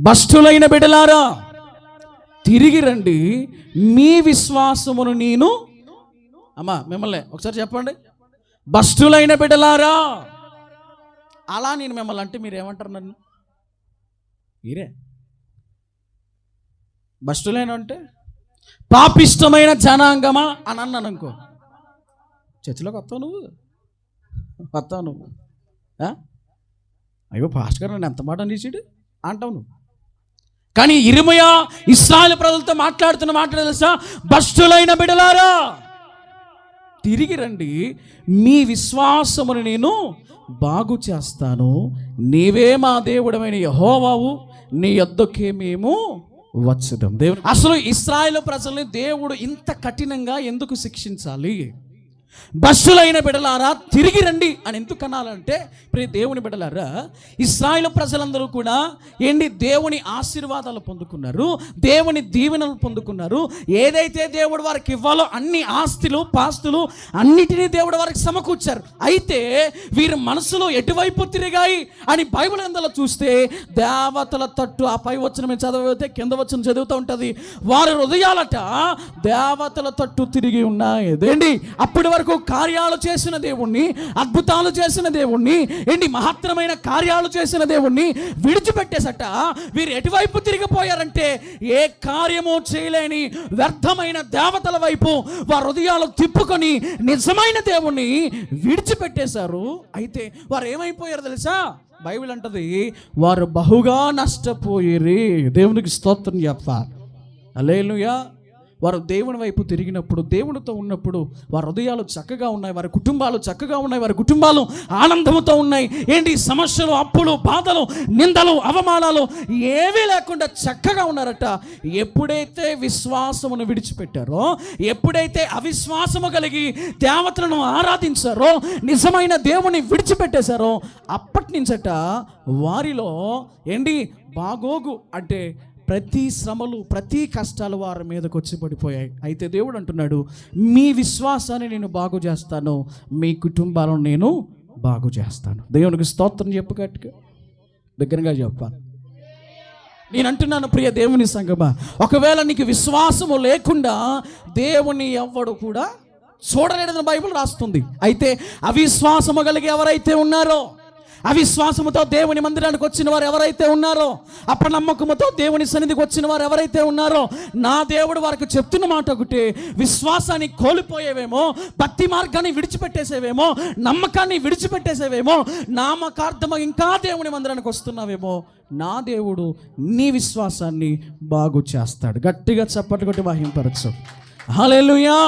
భష్టులైన బిడలారా తిరిగి రండి. మీ విశ్వాసమును నేను అమ్మా మిమ్మల్ని ఒకసారి చెప్పండి. భష్టులైన బిడలారా అలా నేను మిమ్మల్ని అంటే మీరు ఏమంటారు నన్ను? మీరే? భష్టులైన అంటే పాపిష్టమైన జనాంగమా అని అన్నాను అనుకో. చర్చిలోకి వస్తావు నువ్వు? వస్తావు నువ్వు. అయ్యో పాస్ట్ గారు నన్ను ఎంత మాట అనేసాడు? అంటావు నువ్వు. కానీ ఇరుమయ ఇస్రాయల్ ప్రజలతో మాట్లాడుతున్న మాట తెలుసా? భస్టులైన బిడలారా తిరిగి రండి. మీ విశ్వాసమును నేను బాగు చేస్తాను. నీవే మా దేవుడమైన యహోవావు నీ యొద్దకే మేము వచ్చుదాం. దేవుడు అసలు ఇస్రాయల్ ప్రజల్ని దేవుడు ఇంత కఠినంగా ఎందుకు శిక్షించాలి? బస్సులైన బిడలారా తిరిగి రండి అని ఎందుకు అనాలంటే ప్రియ దేవుని బిడలారా ఇస్రాయేల్ ప్రజలందరూ కూడా ఏంటి దేవుని ఆశీర్వాదాలు పొందుకున్నారు దేవుని దీవెనలు పొందుకున్నారు ఏదైతే దేవుడు వారికి ఇవ్వాలో అన్ని ఆస్తులు పాస్తులు అన్నిటినీ దేవుడు వారికి సమకూర్చారు. అయితే వీరి మనసులో ఎటువైపు తిరిగాయి అని బైబిల్ ఎందులో చూస్తే దేవతల తట్టు ఆ పై వచ్చిన మేము చదివితే కింద వచ్చిన చదువుతూ ఉంటుంది. వారి హృదయాలట దేవతల తట్టు తిరిగి ఉన్నాయి. అదేంటి? అప్పటి వరకు కార్యాలు చేసిన దేవుణ్ణి అద్భుతాలు చేసిన దేవుణ్ణి ఎన్ని మహత్తరమైన కార్యాలు చేసిన దేవుణ్ణి విడిచిపెట్టేసట. వీరు ఎటువైపు తిరిగిపోయారంటే ఏ కార్యము చేయలేని వ్యర్థమైన దేవతల వైపు వారి హృదయాలు తిప్పుకొని నిజమైన దేవుణ్ణి విడిచిపెట్టేశారు. అయితే వారు ఏమైపోయారు తెలుసా? బైబిల్ అంటది వారు బహుగా నష్టపోయిరి. దేవునికి స్తోత్రం చెప్తారు. అలేలుయా వారు దేవుని వైపు తిరిగినప్పుడు దేవునితో ఉన్నప్పుడు వారి హృదయాలు చక్కగా ఉన్నాయి వారి కుటుంబాలు చక్కగా ఉన్నాయి వారి కుటుంబాలు ఆనందంతో ఉన్నాయి. ఏంటి? సమస్యలు అప్పులు బాధలు నిందలు అవమానాలు ఏమీ లేకుండా చక్కగా ఉన్నారట. ఎప్పుడైతే విశ్వాసమును విడిచిపెట్టారో ఎప్పుడైతే అవిశ్వాసము కలిగి దేవతలను ఆరాధించారో నిజమైన దేవుని విడిచిపెట్టేశారో అప్పటి నుంచట వారిలో ఏంటి? బాగోగు అంటే ప్రతి శ్రమలు ప్రతి కష్టాలు వారి మీదకు వచ్చి పడిపోయాయి. అయితే దేవుడు అంటున్నాడు మీ విశ్వాసాన్ని నేను బాగు చేస్తాను మీ కుటుంబాలను నేను బాగు చేస్తాను. దేవునికి స్తోత్రం చెప్పు గట్టిగా. దగ్గరగా చెప్పాలి నేను అంటున్నాను ప్రియ దేవుని సంగమా ఒకవేళ నీకు విశ్వాసము లేకుండా దేవుని ఎవ్వడు కూడా చూడలేడని బైబిల్ రాస్తుంది. అయితే అవిశ్వాసము కలిగి ఎవరైతే ఉన్నారో అవిశ్వాసముతో దేవుని మందిరానికి వచ్చిన వారు ఎవరైతే ఉన్నారో అపనమ్మకముతో దేవుని సన్నిధికి వచ్చిన వారు ఎవరైతే ఉన్నారో నా దేవుడు వారికి చెప్తున్న మాట ఒకటి విశ్వాసాన్ని కోల్పోయేవేమో భక్తి మార్గాన్ని విడిచిపెట్టేసేవేమో నమ్మకాన్ని విడిచిపెట్టేసేవేమో నామకార్థమ ఇంకా దేవుని మందిరానికి వస్తున్నావేమో నా దేవుడు నీ విశ్వాసాన్ని బాగు చేస్తాడు. గట్టిగా చప్పట్లు కొట్టి వాహింపరచు హల్లెలూయా!